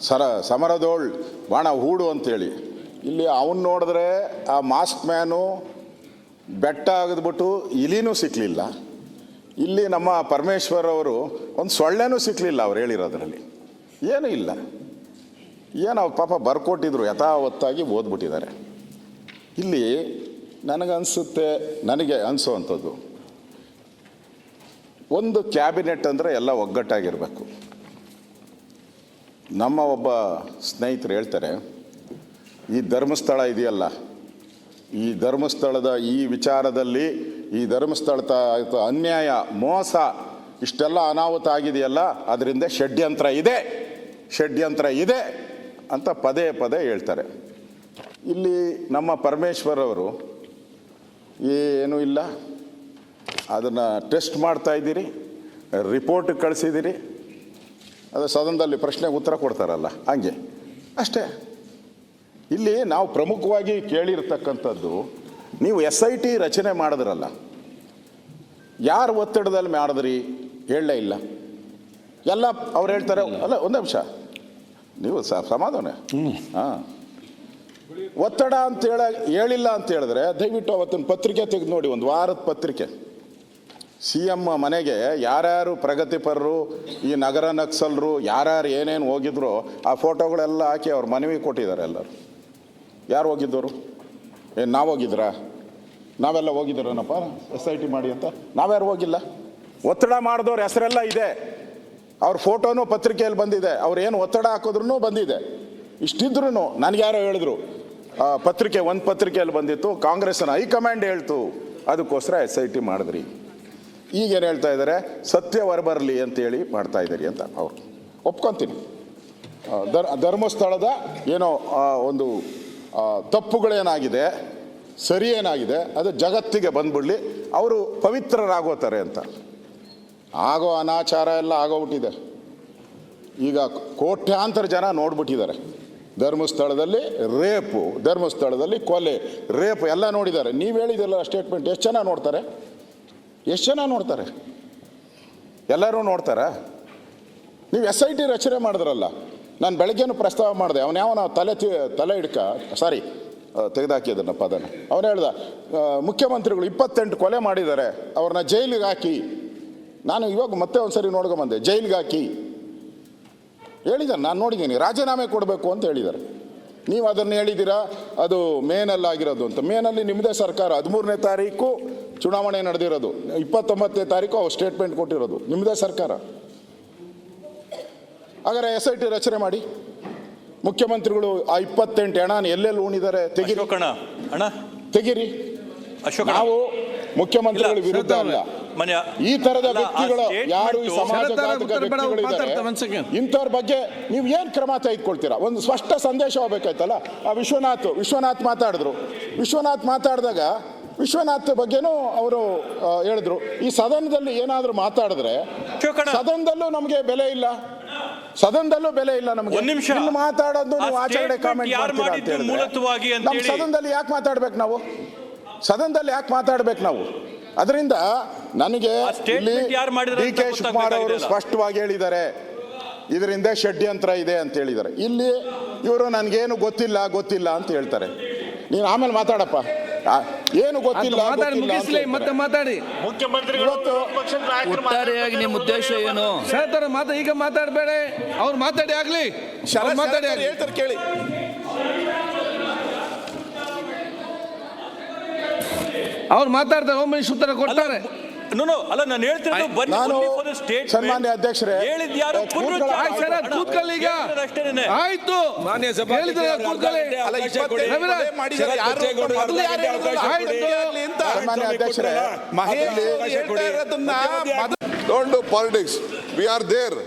ಸರ, ಸಮರದೋಳ್, ಬಾಣ ಹೂಡು ಅಂತೇಳಿ. ಇಲ್ಲಿ ಅವನು ನೋಡಿದ್ರೆ ಆ ಮಾಸ್ಕ್ ಮ್ಯಾನು ಬೆಟ್ಟ ಆಗದ್ಬಿಟ್ಟು ಇಲಿನೂ ಸಿಕ್ಕಲಿಲ್ಲ ಇಲ್ಲಿ ನಮ್ಮ ಪರಮೇಶ್ವರ್ ಅವರು ಒಂದು ಸೊಳ್ಳೆನೂ ಸಿಕ್ಕಲಿಲ್ಲ ಅವ್ರು ಹೇಳಿರೋದ್ರಲ್ಲಿ. ಏನೂ ಇಲ್ಲ. ಏನು ಪಾಪ ಬರ್ಕೊಟ್ಟಿದ್ರು, ಯಥಾವತ್ತಾಗಿ ಓದ್ಬಿಟ್ಟಿದ್ದಾರೆ. ಇಲ್ಲಿ ನನಗನ್ಸುತ್ತೆ, ನನಗೆ ಅನಿಸೋ ಅಂಥದ್ದು ಒಂದು ಕ್ಯಾಬಿನೆಟ್ ಅಂದರೆ ಎಲ್ಲ ಒಗ್ಗಟ್ಟಾಗಿರಬೇಕು. ನಮ್ಮ ಒಬ್ಬ ಸ್ನೇಹಿತರು ಹೇಳ್ತಾರೆ, ಈ ಧರ್ಮಸ್ಥಳ ಇದೆಯಲ್ಲ, ಈ ಧರ್ಮಸ್ಥಳದ ಈ ವಿಚಾರದಲ್ಲಿ, ಈ ಧರ್ಮಸ್ಥಳದ ಆಯ್ತು ಅನ್ಯಾಯ, ಮೋಸ, ಇಷ್ಟೆಲ್ಲ ಅನಾಹುತ ಆಗಿದೆಯಲ್ಲ, ಅದರಿಂದ ಷಡ್ಯಂತ್ರ ಇದೆ ಷಡ್ಯಂತ್ರ ಇದೆ ಅಂತ ಪದೇ ಪದೇ ಹೇಳ್ತಾರೆ. ಇಲ್ಲಿ ನಮ್ಮ ಪರಮೇಶ್ವರವರು ಏನೂ ಇಲ್ಲ, ಅದನ್ನು ಟೆಸ್ಟ್ ಮಾಡ್ತಾ ಇದ್ದೀರಿ, ರಿಪೋರ್ಟ್ ಕಳಿಸಿದ್ದೀರಿ ಅದು ಸದನದಲ್ಲಿ ಪ್ರಶ್ನೆಗೆ ಉತ್ತರ ಕೊಡ್ತಾರಲ್ಲ, ಹಂಗೆ. ಅಷ್ಟೇ. ಇಲ್ಲಿ ನಾವು ಪ್ರಮುಖವಾಗಿ ಕೇಳಿರ್ತಕ್ಕಂಥದ್ದು, ನೀವು ಎಸ್ ಐ ಟಿ ರಚನೆ ಮಾಡಿದ್ರಲ್ಲ, ಯಾರು ಒತ್ತಡದಲ್ಲಿ ಮಾಡಿದ್ರಿ? ಹೇಳಲೇ ಇಲ್ಲ. ಎಲ್ಲ ಅವ್ರು ಹೇಳ್ತಾರೆ, ಅಲ್ಲ, ಒಂದು ನಿಮಿಷ. ನೀವು ಸಮಾಧಾನ. ಹಾಂ. ಒತ್ತಡ ಅಂತ ಹೇಳ, ಹೇಳಿಲ್ಲ ಅಂತ ಹೇಳಿದ್ರೆ, ದಯವಿಟ್ಟು ಅವತ್ತಿನ ಪತ್ರಿಕೆ ತೆಗೆದು ನೋಡಿ, ಒಂದು ವಾರದ ಪತ್ರಿಕೆ. ಸಿ ಎಂ ಮನೆಗೆ ಯಾರ್ಯಾರು ಪ್ರಗತಿಪರರು, ಈ ನಗರ ನಕ್ಸಲರು, ಯಾರ್ಯಾರು ಏನೇನು ಹೋಗಿದ್ರು ಆ ಫೋಟೋಗಳೆಲ್ಲ ಹಾಕಿ ಅವ್ರ ಮನವಿ ಕೊಟ್ಟಿದ್ದಾರೆ ಎಲ್ಲರು. ಯಾರು ಹೋಗಿದ್ದವರು ಏನು ನಾವು ಹೋಗಿದ್ರಾ? ನಾವೆಲ್ಲ ಹೋಗಿದ್ದೀರೇನಪ್ಪ? ಎಸ್ ಐ ಟಿ ಮಾಡಿ ಅಂತ? ನಾವ್ಯಾರು ಹೋಗಿಲ್ಲ? ಒತ್ತಡ ಮಾಡಿದವ್ರ ಹೆಸರೆಲ್ಲ ಇದೆ. ಅವ್ರ ಫೋಟೋನು ಪತ್ರಿಕೆಯಲ್ಲಿ ಬಂದಿದೆ. ಅವ್ರು ಏನು ಒತ್ತಡ ಹಾಕಿದ್ರು ಬಂದಿದೆ. ಇಷ್ಟಿದ್ರು ನನಗೆ ಯಾರೋ ಹೇಳಿದ್ರು. ಪತ್ರಿಕೆ ಒಂದು ಪತ್ರಿಕೆಯಲ್ಲಿ ಬಂದಿತ್ತು, ಕಾಂಗ್ರೆಸ್ನ ಹೈಕಮಾಂಡ್ ಹೇಳ್ತು. ಅದಕ್ಕೋಸ್ಕರ ಎಸ್ ಐ ಟಿ ಮಾಡಿದ್ರಿ. ಈಗೇನು ಹೇಳ್ತಾ ಇದ್ದಾರೆ ಸತ್ಯ ಹೊರಬರಲಿ ಅಂತೇಳಿ ಮಾಡ್ತಾ ಇದ್ದೀರಿ ಅಂತ ಅವರು. ಒಪ್ಕೊತೀನಿ. ಧರ್, ಧರ್ಮಸ್ಥಳದ ಏನೋ ಒಂದು ತಪ್ಪುಗಳೇನಾಗಿದೆ ಸರಿ ಏನಾಗಿದೆ ಅದು ಜಗತ್ತಿಗೆ ಬಂದ್ಬಿಡಲಿ, ಅವರು ಪವಿತ್ರರಾಗೋತಾರೆ ಅಂತ. ಆಗೋ ಅನಾಚಾರ ಎಲ್ಲ ಆಗೋಗ್ಬಿಟ್ಟಿದೆ. ಈಗ ಕೋಟ್ಯಾಂತರ ಜನ ನೋಡ್ಬಿಟ್ಟಿದ್ದಾರೆ. ಧರ್ಮಸ್ಥಳದಲ್ಲಿ ರೇಪು, ಧರ್ಮಸ್ಥಳದಲ್ಲಿ ಕೊಲೆ, ರೇಪ್ ಎಲ್ಲ ನೋಡಿದ್ದಾರೆ. ನೀವು ಹೇಳಿದಿರಲ್ಲ ಸ್ಟೇಟ್ಮೆಂಟ್ ಎಷ್ಟು ಜನ ನೋಡ್ತಾರೆ? ಎಷ್ಟು ಜನ ನೋಡ್ತಾರೆ? ಎಲ್ಲರೂ ನೋಡ್ತಾರಾ? ನೀವು ಎಸ್ ಐ ಟಿ ರಚನೆ ಮಾಡಿದ್ರಲ್ಲ, ನಾನು ಬೆಳಗ್ಗೆನೂ ಪ್ರಸ್ತಾವ ಮಾಡಿದೆ, ಅವನು ಯಾವನ ತಲೆ ತಿ, ತಲೆ ಹಿಡ್ಕ, ಸಾರಿ ತೆಗೆದಾಕಿದ್ದನ್ನ ಪದನ. ಅವನು ಹೇಳ್ದ ಮುಖ್ಯಮಂತ್ರಿಗಳು ಇಪ್ಪತ್ತೆಂಟು ಕೊಲೆ ಮಾಡಿದ್ದಾರೆ, ಅವ್ರನ್ನ ಜೈಲಿಗೆ ಹಾಕಿ. ನಾನು ಇವಾಗ ಮತ್ತೆ ಒಂದ್ಸರಿ ನೋಡ್ಕೊಂಬಂದೆ ಜೈಲಿಗೆ ಹಾಕಿ. ಹೇಳಿದ್ದಾರೆ ನಾನು ನೋಡಿದ್ದೀನಿ, ರಾಜೀನಾಮೆ ಕೊಡಬೇಕು ಅಂತ ಹೇಳಿದ್ದಾರೆ ನೀವು ಅದನ್ನು ಹೇಳಿದ್ದೀರಾ? ಅದು ಮೇನಲ್ಲಿ ಆಗಿರೋದು ಅಂತ. ಮೇನಲ್ಲಿ ನಿಮ್ಮದೇ ಸರ್ಕಾರ ಹದಿಮೂರನೇ ತಾರೀಕು ಚುನಾವಣೆ ನಡೆದಿರೋದು. ಇಪ್ಪತ್ತೊಂಬತ್ತನೇ ತಾರೀಕು ಅವ್ರು ಸ್ಟೇಟ್ಮೆಂಟ್ ಕೊಟ್ಟಿರೋದು. ನಿಮ್ಮದೇ ಸರ್ಕಾರ. ಹಾಗಾದ್ರೆ ಎಸ್ ಐ ಟಿ ರಚನೆ ಮಾಡಿ. ಮುಖ್ಯಮಂತ್ರಿಗಳು ಆ ಇಪ್ಪತ್ತೆಂಟು ಹಣ ಎಲ್ಲೆಲ್ಲಿ ಉಣಿದಾರೆ? ತೆಗಿರಿ. ಅಣ್ಣ. ತೆಗಿರಿ. ಅಶೋಕಣ್ಣ. ನಾವು ಮುಖ್ಯಮಂತ್ರಿಗಳ ವಿರುದ್ಧ ಅಲ್ಲ. ಮನ್ಯ ಈ ತರದ ವ್ಯಕ್ತಿಗಳು ಯಾರು ಈ ಸಮಾಜ. ಇಂಥವ್ರ ಬಗ್ಗೆ ನೀವು ಏನ್ ಕ್ರಮ ತೆಗೆದುಕೊಳ್ತೀರಾ? ಒಂದು ಸ್ಪಷ್ಟ ಸಂದೇಶ ಹೋಗ್ಬೇಕಾಯ್ತಲ್ಲ? ಆ ವಿಶ್ವನಾಥ್ ವಿಶ್ವನಾಥ್ ಮಾತಾಡಿದ್ರು. ವಿಶ್ವನಾಥ್ ಮಾತಾಡಿದಾಗ ವಿಶ್ವನಾಥ್ ಬಗ್ಗೆನೂ ಅವರು ಹೇಳಿದ್ರು. ಈ ಸದನದಲ್ಲಿ ಏನಾದರೂ ಮಾತಾಡಿದ್ರೆ ಸದನದಲ್ಲೂ ನಮಗೆ ಬೆಲೆ ಇಲ್ಲ. ಸದನದಲ್ಲೂ ಬೆಲೆ ಇಲ್ಲ ನಮಗೆ. ಒಂದ್ ನಿಮಿಷ. ಮಾತಾಡೋದು ನೀವು ಆಚೆಗಡೆ ಕಾಮೆಂಟ್ ಮಾಡ್ತೀರಾ ಮೂಲತವಾಗಿ ನಮ್ಮ ಸದನದಲ್ಲಿ ಯಾಕೆ ಮಾತಾಡ್ಬೇಕು ನಾವು? ಸದನದಲ್ಲಿ ಯಾಕೆ ಮಾತಾಡ್ಬೇಕು ನಾವು? ಅದರಿಂದ ನನಗೆ ಇಲ್ಲಿ ಯಾರು ಮಾಡಿದ್ರು ಡಿ ಅಂತ ಕೆ ಶಿವಕುಮಾರ್ ಅವರು ಸ್ಪಷ್ಟವಾಗಿ ಹೇಳಿದ್ದಾರೆ. ಇದರಿಂದ ಷಡ್ಯಂತ್ರ ಇದೆ ಅಂತ ಹೇಳಿದ್ದಾರೆ. ಇಲ್ಲಿ ಇವರು ನನಗೇನು ಗೊತ್ತಿಲ್ಲ ಗೊತ್ತಿಲ್ಲ ಅಂತ ಹೇಳ್ತಾರೆ. ನೀನು ಆಮೇಲೆ ಮಾತಾಡಪ್ಪ. ಆ, ಏನು ಅಂತ ಗೊತ್ತಿಲ್ಲ ಮತ್ತೆ. ಮಾತಾಡಿ. ಒಟ್ಟಾರೆಯಾಗಿ ನಿಮ್ಮ ಉದ್ದೇಶ ಏನು? ಹೇಳ್ತಾರೆ ಮಾತಾ ಈಗ ಮಾತಾಡಬೇಡ. ಅವ್ರು ಮಾತಾಡಿ ಆಗ್ಲಿ. ಅವ್ರು ಮಾತಾಡಿ ಆಗ್ಲಿ. ಹೇಳ್ತಾರೆ ಕೇಳಿ. ಅವ್ರು ಮಾತಾಡ್ತಾರೆ ಹೋಮ್ ಮಿನಿಸ್ಟರ್ ಉತ್ತರ ಕೊಡ್ತಾರೆ. ನೋ ನೋ ಅಲ್ಲ ನಾನು ಹೇಳ್ತಿರೋದು ಬನ್ನಿ ಸನ್ಮಾನ್ಯ ಅಧ್ಯಕ್ಷರೇ, ಹೇಳಿದ್ ಯಾರು? ಕೂತ್ಕೊಳ್ಳಿ. ಪುನರುಚ್ಚಾರ ಆಯ್ತು ಸರ್ ಕೂತ್ಕೊಳ್ಳಿ ಈಗ. ಆಯ್ತು. ಮಾನ್ಯ ಹೇಳಿದ್ರೆ ಕೂತ್ಕೊಳ್ಳಿ. ಅಲ್ಲ, ಯಾರು ಮೊದಲು ಯಾರು. ಸನ್ಮಾನ್ಯ ಅಧ್ಯಕ್ಷರೇ don't do politics we are there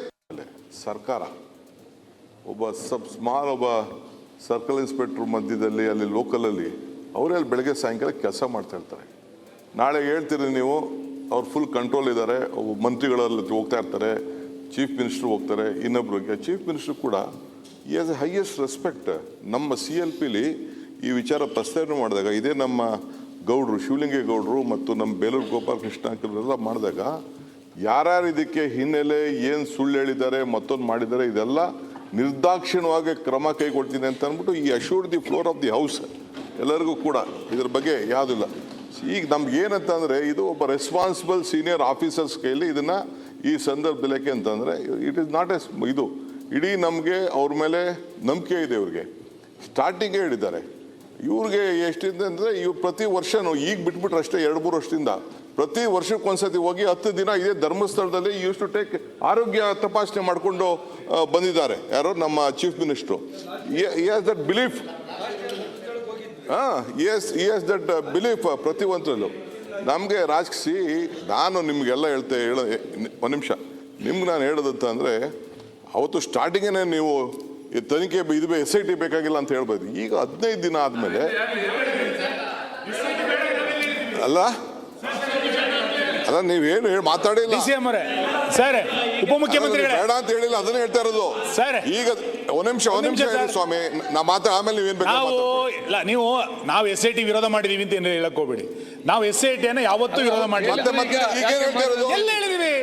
ಸರ್ಕಾರ. ಒಬ್ಬ ಸಬ್ ಸ್ಮಾಲ್ ಒಬ್ಬ ಸರ್ಕಲ್ ಇನ್ಸ್ಪೆಕ್ಟರ್ ಮಧ್ಯದಲ್ಲಿ ಅಲ್ಲಿ ಲೋಕಲಲ್ಲಿ ಅವರೇ ಅಲ್ಲಿ ಬೆಳಗ್ಗೆ ಸಾಯಂಕಾಲ ಕೆಲಸ ಮಾಡ್ತಾ ಇರ್ತಾರೆ. ನಾಳೆ ಹೇಳ್ತೀರಿ ನೀವು, ಅವ್ರು ಫುಲ್ ಕಂಟ್ರೋಲ್ ಇದ್ದಾರೆ ಮಂತ್ರಿಗಳಲ್ಲಿ ಹೋಗ್ತಾ ಇರ್ತಾರೆ ಚೀಫ್ ಮಿನಿಸ್ಟ್ರು ಹೋಗ್ತಾರೆ ಇನ್ನೊಬ್ರಿಗೆ ಚೀಫ್ ಮಿನಿಸ್ಟ್ರು ಕೂಡ ಈ ಆಸ್ ಎ ಹೈಯೆಸ್ಟ್ ರೆಸ್ಪೆಕ್ಟ್ ನಮ್ಮ ಸಿ ಎಲ್ ಪಿಲಿ ಈ ವಿಚಾರ ಪ್ರಸ್ತಾವನೆ ಮಾಡಿದಾಗ, ಇದೇ ನಮ್ಮ ಗೌಡ್ರು ಶಿವಲಿಂಗೇಗೌಡರು ಮತ್ತು ನಮ್ಮ ಬೇಲೂರು ಗೋಪಾಲಕೃಷ್ಣ ಕೃಷ್ಣ ಅಂಕಲ್ರೆಲ್ಲ ಮಾಡಿದಾಗ, ಯಾರ್ಯಾರು ಇದಕ್ಕೆ ಹಿನ್ನೆಲೆ, ಏನು ಸುಳ್ಳು ಹೇಳಿದ್ದಾರೆ, ಮತ್ತೊಂದು ಮಾಡಿದ್ದಾರೆ, ಇದೆಲ್ಲ ನಿರ್ದಾಕ್ಷಿಣ್ಯವಾಗಿ ಕ್ರಮ ಕೈಗೊಳ್ತೀನಿ ಅಂತ ಅಂದ್ಬಿಟ್ಟು ಈ assure the floor of the house ಎಲ್ಲರಿಗೂ ಕೂಡ ಇದ್ರ ಬಗ್ಗೆ ಯಾವುದಿಲ್ಲ. ಈಗ ನಮ್ಗೆ ಏನಂತ ಅಂದರೆ ಇದು ಒಬ್ಬ ರೆಸ್ಪಾನ್ಸಿಬಲ್ ಸೀನಿಯರ್ ಆಫೀಸರ್ಸ್ ಕೈಯಲ್ಲಿ ಇದನ್ನು ಈ ಸಂದರ್ಭದಲ್ಲಿ ಯಾಕೆ ಅಂತಂದರೆ ಇಟ್ ಈಸ್ ನಾಟ್ ಎಸ್ ಇದು ಇಡೀ ನಮಗೆ ಅವ್ರ ಮೇಲೆ ನಂಬಿಕೆ ಇದೆ ಇವ್ರಿಗೆ. ಸ್ಟಾರ್ಟಿಂಗೇ ಹೇಳಿದ್ದಾರೆ. ಇವ್ರಿಗೆ ಎಷ್ಟಿದೆ ಅಂದರೆ ಇವ್ರು ಪ್ರತಿ ವರ್ಷನೂ ಈಗ ಬಿಟ್ಬಿಟ್ರೆ ಅಷ್ಟೇ ಎರಡು, ಮೂರು ವರ್ಷದಿಂದ ಪ್ರತಿ ವರ್ಷಕ್ಕೊಂದ್ಸತಿ ಹೋಗಿ ಹತ್ತು ದಿನ ಇದೇ ಧರ್ಮಸ್ಥಳದಲ್ಲಿ ಯೂಸ್ ಟು ಟೇಕ್ ಆರೋಗ್ಯ ತಪಾಸಣೆ ಮಾಡಿಕೊಂಡು ಬಂದಿದ್ದಾರೆ. ಯಾರೋ ನಮ್ಮ chief minister has that belief ಹಾಂ ಎಸ್ ಎಸ್ ದಟ್ ಬಿಲೀಫ್ ಪ್ರತಿಯೊಂದರಲ್ಲೂ ನಮಗೆ ರಾಜಕೀಯ, ನಾನು ನಿಮಗೆಲ್ಲ ಹೇಳ್ತೆ, ಹೇಳ ಒಂದು ನಿಮಿಷ. ನಿಮ್ಗೆ ನಾನು ಹೇಳೋದಂತ ಅಂದರೆ, ಅವತ್ತು ಸ್ಟಾರ್ಟಿಂಗೇ ನೀವು ಈ ತನಿಖೆ ಇದು ಎಸ್ ಐ ಟಿ ಬೇಕಾಗಿಲ್ಲ ಅಂತ ಹೇಳ್ಬೋದು ಈಗ ಹದಿನೈದು ದಿನ ಆದಮೇಲೆ, ಅಲ್ಲ? ಅಲ್ಲ ನೀವೇನು ಹೇಳಿ, ಮಾತಾಡಿಲ್ಲ. ಸರ್ ಉಪಮುಖ್ಯಮಂತ್ರಿಗಳೇ. ಬೇಡ ಅಂತ ಹೇಳಿಲ್ಲ ಅದನ್ನ ಹೇಳ್ತಾ ಇರೋದು. ಸರ್. ಈಗ ಒಂದ್ ನಿಮಿಷ ಒಂದ್ ನಿಮಿಷ ಹೇಳಿ ಸ್ವಾಮಿ. ನಾ ಮಾತ್ರ ಆಮೇಲೆ ನೀವೇನ್ ನಾವು ಬೇಕಾದ್ರೆ ಇಲ್ಲ ನೀವು ನಾವು ಎಸ್ ಐ ಟಿ ವಿರೋಧ ಮಾಡಿದೀವಿ ಅಂತ ಏನು ಹೇಳಕ್ ಹೋಗ್ಬೇಡಿ. ನಾವು ಎಸ್ ಐ ಟಿಯನ್ನು ಯಾವತ್ತೂ ವಿರೋಧ ಮಾಡಿಲ್ಲ ಮತ್ತೆ ಮತ್ತೆ ಈಗ ಏನ್ ಹೇಳ್ತಾ ಇರೋದು? ಎಲ್ಲ ಹೇಳಿದೀವಿ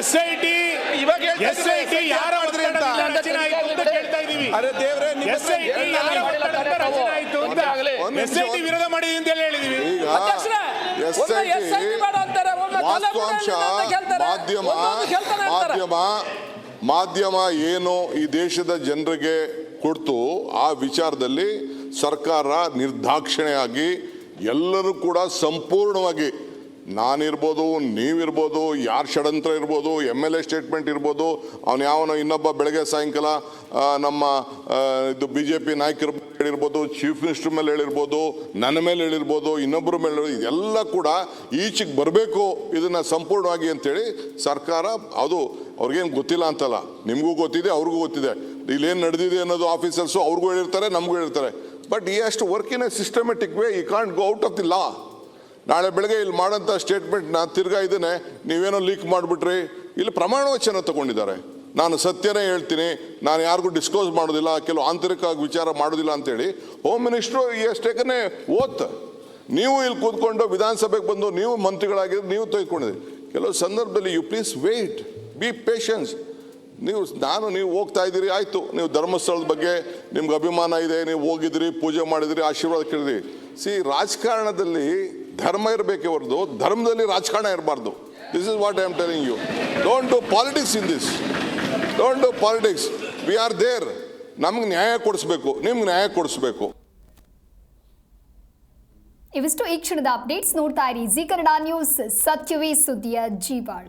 ಎಸ್ ಐ ಟಿ ಇವಾಗ ಹೇಳ್ತಾ ಎಸ್ ಐ ಟಿ ಯಾರು ಮಾಡಿದ್ರಿ ಅಂತ. ಹೇಳ್ತಾ ರಚನೆ ಆಯ್ತು ಅಂತ ಕೇಳ್ತಾ ಇದೀವಿ ಅರೆ ದೇವ್ರೆ ನಿಮ್ಮ ಎಸ್ ಐ ಟಿ ಯಾರ ಒತ್ತಡದಿಂದ ರಚನೆ ಆಯ್ತು ಅಂತ. ಒಂದ್ ಎಸ್ ಐ ಟಿ. ವಿರೋಧ ಮಾಡಿದೀವಿ ಅಂತ ಹೇಳಿದೀವಿ. ಈಗ ಅಧ್ಯಕ್ಷರೇ, ಎಸ್ ಐ ಟಿ SIT ಬೇಡ ಅಂತಾರೆ, ಒಮ್ಮೆ ವಾಸ್ತವಾಂಶ ಮಾಧ್ಯಮ. ಮಾಧ್ಯಮ ಮಾಧ್ಯಮ ಏನು ಈ ದೇಶದ ಜನರಿಗೆ ಕೊಡ್ತು ಆ ವಿಚಾರದಲ್ಲಿ ಸರ್ಕಾರ ನಿರ್ದಾಕ್ಷಿಣ್ಯವಾಗಿ ಎಲ್ಲರೂ ಕೂಡ ಸಂಪೂರ್ಣವಾಗಿ ನಾನಿರ್ಬೋದು, ನೀವಿರ್ಬೋದು, ಯಾರು ಷಡಂತ್ರ ಇರ್ಬೋದು ಎಂ ಎಲ್ ಎ ಸ್ಟೇಟ್ಮೆಂಟ್ ಇರ್ಬೋದು, ಅವನು ಯಾವನೋ ಇನ್ನೊಬ್ಬ ಬೆಳಗ್ಗೆ ಸಾಯಂಕಾಲ ನಮ್ಮ ಇದು ಬಿ ಜೆ ಪಿ ನಾಯಕರ ಹೇಳಿರ್ಬೋದು ಚೀಫ್ ಮಿನಿಸ್ಟರ್ ಮೇಲೆ ಹೇಳಿರ್ಬೋದು, ನನ್ನ ಮೇಲೆ ಹೇಳಿರ್ಬೋದು ಇನ್ನೊಬ್ಬರ ಮೇಲೆ ಇದೆಲ್ಲ ಕೂಡ ಈಚೆಗೆ ಬರಬೇಕು, ಇದನ್ನು ಸಂಪೂರ್ಣವಾಗಿ ಅಂತೇಳಿ ಸರ್ಕಾರ, ಅದು ಅವ್ರಿಗೇನು ಗೊತ್ತಿಲ್ಲ ಅಂತಲ್ಲ. ನಿಮಗೂ ಗೊತ್ತಿದೆ, ಅವ್ರಿಗೂ ಗೊತ್ತಿದೆ. ಇಲ್ಲೇನು ನಡೆದಿದೆ ಅನ್ನೋದು ಆಫೀಸರ್ಸು ಅವ್ರಿಗೂ ಹೇಳಿರ್ತಾರೆ, ನಮಗೂ ಹೇಳಿರ್ತಾರೆ. ಬಟ್ ಈ ಅಷ್ಟು work in a systematic way ಈ can't go out of the law ನಾಳೆ ಬೆಳಗ್ಗೆ ಇಲ್ಲಿ ಮಾಡೋಂಥ ಸ್ಟೇಟ್ಮೆಂಟ್ನ ತಿರ್ಗಾ ಇದ್ದೇನೆ, ನೀವೇನೋ ಲೀಕ್ ಮಾಡಿಬಿಟ್ರಿ. ಇಲ್ಲಿ ಪ್ರಮಾಣ ವಚನ ತಗೊಂಡಿದ್ದಾರೆ. ನಾನು ಸತ್ಯನೇ ಹೇಳ್ತೀನಿ, ನಾನು ಯಾರಿಗೂ ಡಿಸ್ಕ್ಲೋಸ್ ಮಾಡೋದಿಲ್ಲ, ಕೆಲವು ಆಂತರಿಕವಾಗಿ ವಿಚಾರ ಮಾಡೋದಿಲ್ಲ ಅಂತೇಳಿ. ಹೋಮ್ ಮಿನಿಸ್ಟ್ರು ಎಷ್ಟೇಕನೇ ಓತ್? ನೀವು ಇಲ್ಲಿ ಕೂತ್ಕೊಂಡು ವಿಧಾನಸಭೆಗೆ ಬಂದು, ನೀವು ಮಂತ್ರಿಗಳಾಗಿದ್ದು ನೀವು ತೆಗೆದುಕೊಂಡಿದ್ರಿ ಕೆಲವು ಸಂದರ್ಭದಲ್ಲಿ you please wait be patience ನೀವು, ನಾನು, ನೀವು ಹೋಗ್ತಾ ಇದ್ದೀರಿ, ಆಯಿತು. ನೀವು ಧರ್ಮಸ್ಥಳದ ಬಗ್ಗೆ ನಿಮ್ಗೆ ಅಭಿಮಾನ ಇದೆ, ನೀವು ಹೋಗಿದ್ರಿ, ಪೂಜೆ ಮಾಡಿದ್ರಿ, ಆಶೀರ್ವಾದ ಕೇಳಿದ್ರಿ. ಸಿ ರಾಜಕಾರಣದಲ್ಲಿ ಧರ್ಮ ಇರಬೇಕೆ ಹೊರತು, ಧರ್ಮದಲ್ಲಿ ರಾಜಕಾರಣ ಇರಬಾರ್ದು. This is what I am telling you don't do politics in this don't do politics we are there ನಮ್ಗೆ ನ್ಯಾಯ ಕೊಡಿಸ್ಬೇಕು. ನಿಮ್ಗೆ ನ್ಯಾಯ ಕೊಡಿಸ್ಬೇಕು. ಇವಿಷ್ಟು ಈ ಕ್ಷಣದ ಅಪ್ಡೇಟ್ಸ್ ನೋಡ್ತಾ ಇರಿ. ಜಿ ಕನ್ನಡ ನ್ಯೂಸ್, ಸತ್ಯವೇ ಸುದ್ದಿಯ ಜೀವಾಳ.